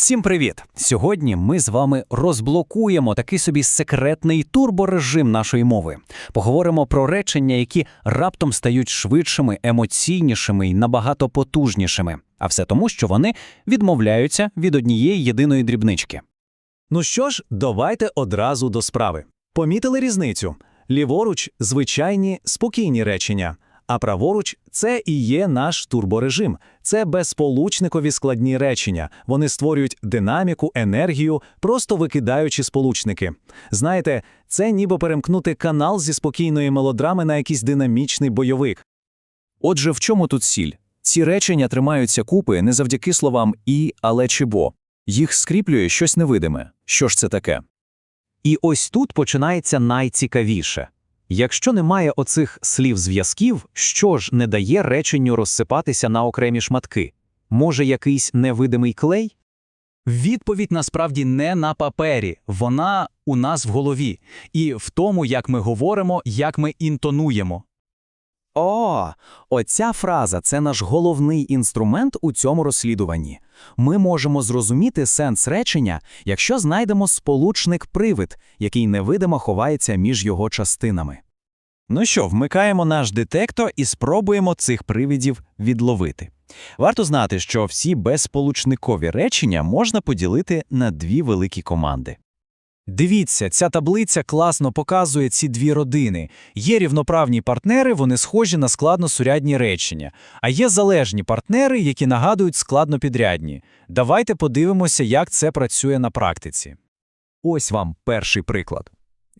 Всім привіт! Сьогодні ми з вами розблокуємо такий собі секретний турборежим нашої мови. Поговоримо про речення, які раптом стають швидшими, емоційнішими і набагато потужнішими. А все тому, що вони відмовляються від однієї єдиної дрібнички. Ну що ж, давайте одразу до справи. Помітили різницю? Ліворуч звичайні спокійні речення, а праворуч це і є наш турборежим. Це безсполучникові складні речення. Вони створюють динаміку, енергію, просто викидаючи сполучники. Знаєте, це ніби перемкнути канал зі спокійної мелодрами на якийсь динамічний бойовик. Отже, в чому тут сіль? Ці речення тримаються купи не завдяки словам і, але чи бо. Їх скріплює щось невидиме. Що ж це таке? І ось тут починається найцікавіше. Якщо немає оцих слів-зв'язків, що ж не дає реченню розсипатися на окремі шматки? Може, якийсь невидимий клей? Відповідь насправді не на папері, вона у нас в голові, і в тому, як ми говоримо, як ми інтонуємо. О, оця фраза це наш головний інструмент у цьому розслідуванні. Ми можемо зрозуміти сенс речення, якщо знайдемо сполучник-привид, який невидимо ховається між його частинами. Ну що, вмикаємо наш детектор і спробуємо цих привидів відловити. Варто знати, що всі безсполучникові речення можна поділити на дві великі команди. Дивіться, ця таблиця класно показує ці дві родини. Є рівноправні партнери, вони схожі на складносурядні речення, а є залежні партнери, які нагадують складнопідрядні. Давайте подивимося, як це працює на практиці. Ось вам перший приклад.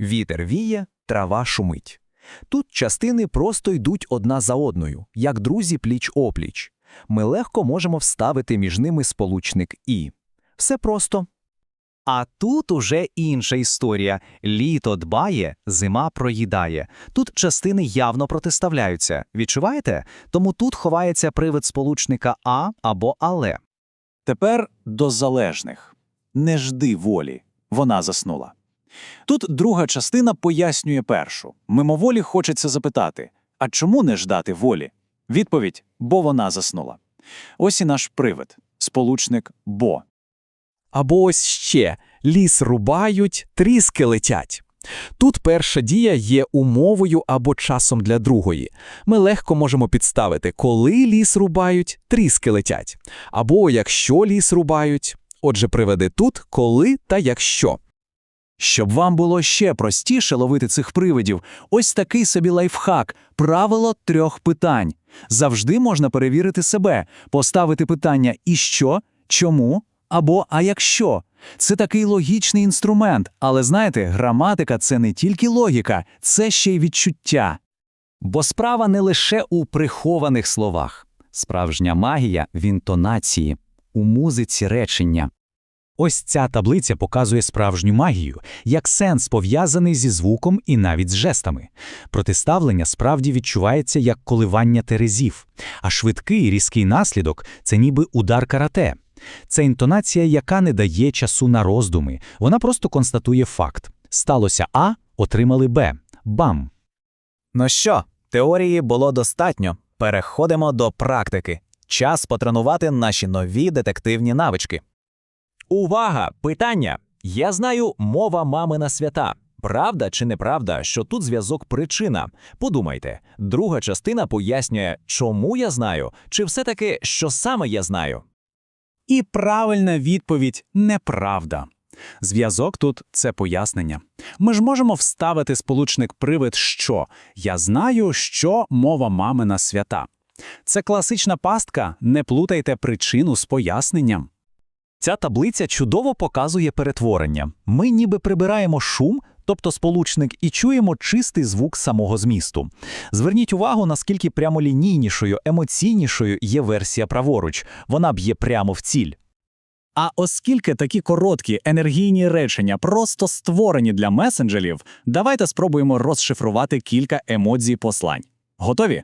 Вітер віє, трава шумить. Тут частини просто йдуть одна за одною, як друзі пліч-опліч. Ми легко можемо вставити між ними сполучник «і». Все просто. А тут уже інша історія. Літо дбає, зима проїдає. Тут частини явно протиставляються. Відчуваєте? Тому тут ховається привид сполучника а або але. Тепер до залежних. Не жди волі. Вона заснула. Тут друга частина пояснює першу. Мимоволі хочеться запитати: а чому не ждати волі? Відповідь бо вона заснула. Ось і наш привид, сполучник бо. Або ось ще ліс рубають, тріски летять. Тут перша дія є умовою або часом для другої. Ми легко можемо підставити, коли ліс рубають, тріски летять. Або якщо ліс рубають. Отже, приведи тут коли та якщо. Щоб вам було ще простіше ловити цих привидів, ось такий собі лайфхак правило трьох питань. Завжди можна перевірити себе, поставити питання і що, чому або а якщо. Це такий логічний інструмент, але знаєте, граматика це не тільки логіка, це ще й відчуття. Бо справа не лише у прихованих словах. Справжня магія в інтонації, у музиці речення. Ось ця таблиця показує справжню магію, як сенс пов'язаний зі звуком і навіть з жестами. Протиставлення справді відчувається як коливання терезів, а швидкий різкий наслідок це ніби удар карате. Це інтонація, яка не дає часу на роздуми, вона просто констатує факт. Сталося А, отримали Б. Бам! Ну що, теорії було достатньо. Переходимо до практики. Час потренувати наші нові детективні навички. Увага! Питання! Я знаю мова мамина свята. Правда чи неправда, що тут зв'язок причина? Подумайте, друга частина пояснює, чому я знаю, чи все-таки що саме я знаю. І правильна відповідь неправда. Зв'язок тут це пояснення. Ми ж можемо вставити сполучник привид що я знаю, що мова мамина свята. Це класична пастка, не плутайте причину з поясненням. Ця таблиця чудово показує перетворення. Ми ніби прибираємо шум, тобто сполучник, і чуємо чистий звук самого змісту. Зверніть увагу, наскільки прямолінійнішою, емоційнішою є версія праворуч. Вона б'є прямо в ціль. А оскільки такі короткі енергійні речення просто створені для месенджерів, давайте спробуємо розшифрувати кілька емодзій послань. Готові?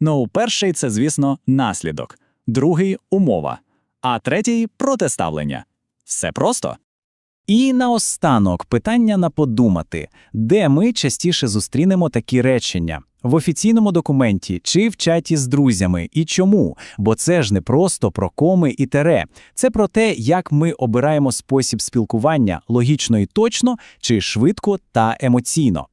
Ну, перший це, звісно, наслідок, другий умова, а третій протиставлення. Все просто. І наостанок питання на подумати, де ми частіше зустрінемо такі речення: В офіційному документі чи в чаті з друзями. І чому? Бо це ж не просто про коми і тере. Це про те, як ми обираємо спосіб спілкування логічно і точно, чи швидко та емоційно.